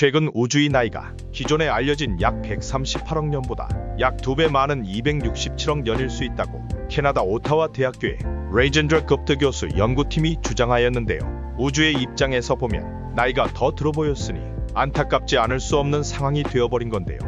최근 우주의 나이가 기존에 알려진 약 138억 년보다 약 2배 많은 267억 년일 수 있다고 캐나다 오타와 대학교의 레이젠더 급트 교수 연구팀이 주장하였는데요. 우주의 입장에서 보면 나이가 더 들어 보였으니 안타깝지 않을 수 없는 상황이 되어버린 건데요.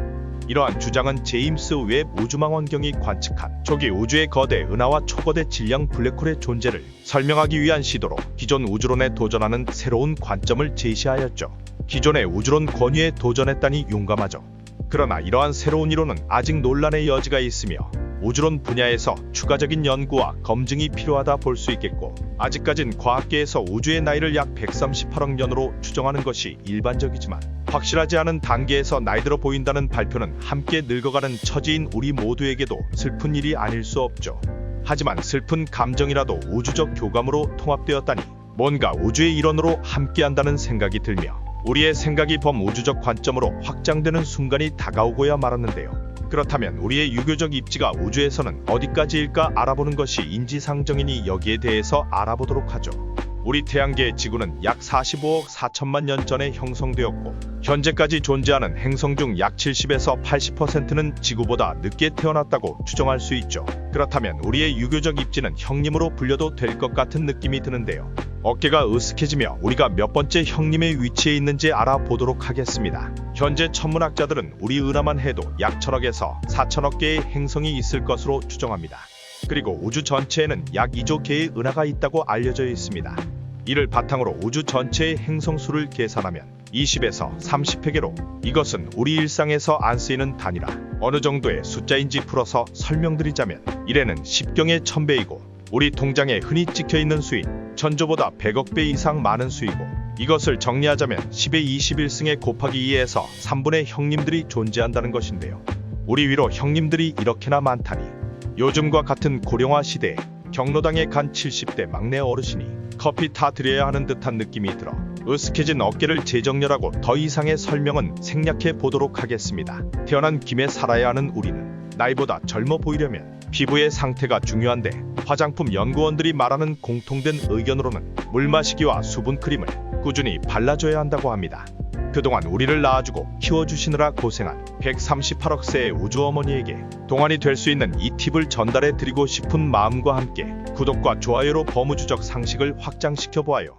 이러한 주장은 제임스 웹 우주망원경이 관측한 초기 우주의 거대 은하와 초거대 질량 블랙홀의 존재를 설명하기 위한 시도로 기존 우주론에 도전하는 새로운 관점을 제시하였죠. 기존의 우주론 권위에 도전했다니 용감하죠. 그러나 이러한 새로운 이론은 아직 논란의 여지가 있으며 우주론 분야에서 추가적인 연구와 검증이 필요하다 볼 수 있겠고 아직까진 과학계에서 우주의 나이를 약 138억 년으로 추정하는 것이 일반적이지만 확실하지 않은 단계에서 나이 들어 보인다는 발표는 함께 늙어가는 처지인 우리 모두에게도 슬픈 일이 아닐 수 없죠. 하지만 슬픈 감정이라도 우주적 교감으로 통합되었다니 뭔가 우주의 일원으로 함께한다는 생각이 들며 우리의 생각이 범우주적 관점으로 확장되는 순간이 다가오고야 말았는데요. 그렇다면 우리의 유교적 입지가 우주에서는 어디까지일까 알아보는 것이 인지상정이니 여기에 대해서 알아보도록 하죠. 우리 태양계의 지구는 약 45억 4천만 년 전에 형성되었고 현재까지 존재하는 행성 중 약 70에서 80%는 지구보다 늦게 태어났다고 추정할 수 있죠. 그렇다면 우리의 유교적 입지는 형님으로 불려도 될 것 같은 느낌이 드는데요. 어깨가 으쓱해지며 우리가 몇 번째 형님의 위치에 있는지 알아보도록 하겠습니다. 현재 천문학자들은 우리 은하만 해도 약 천억에서 4천억 개의 행성이 있을 것으로 추정합니다. 그리고 우주 전체에는 약 2조 개의 은하가 있다고 알려져 있습니다. 이를 바탕으로 우주 전체의 행성 수를 계산하면 20에서 30회계로 이것은 우리 일상에서 안 쓰이는 단위라 어느 정도의 숫자인지 풀어서 설명드리자면 1에는 10경의 1000배이고 우리 통장에 흔히 찍혀 있는 수인 천조보다 100억 배 이상 많은 수이고 이것을 정리하자면 10의 21승에 곱하기 2에서 3분의 형님들이 존재한다는 것인데요. 우리 위로 형님들이 이렇게나 많다니 요즘과 같은 고령화 시대에 경로당에 간 70대 막내 어르신이 커피 타 드려야 하는 듯한 느낌이 들어 으쓱해진 어깨를 재정렬하고 더 이상의 설명은 생략해 보도록 하겠습니다. 태어난 김에 살아야 하는 우리는 나이보다 젊어 보이려면 피부의 상태가 중요한데 화장품 연구원들이 말하는 공통된 의견으로는 물 마시기와 수분 크림을 꾸준히 발라줘야 한다고 합니다. 그동안 우리를 낳아주고 키워주시느라 고생한 138억 세의 우주 어머니에게 동안이 될 수 있는 이 팁을 전달해 드리고 싶은 마음과 함께 구독과 좋아요로 범우주적 상식을 확장시켜 보아요.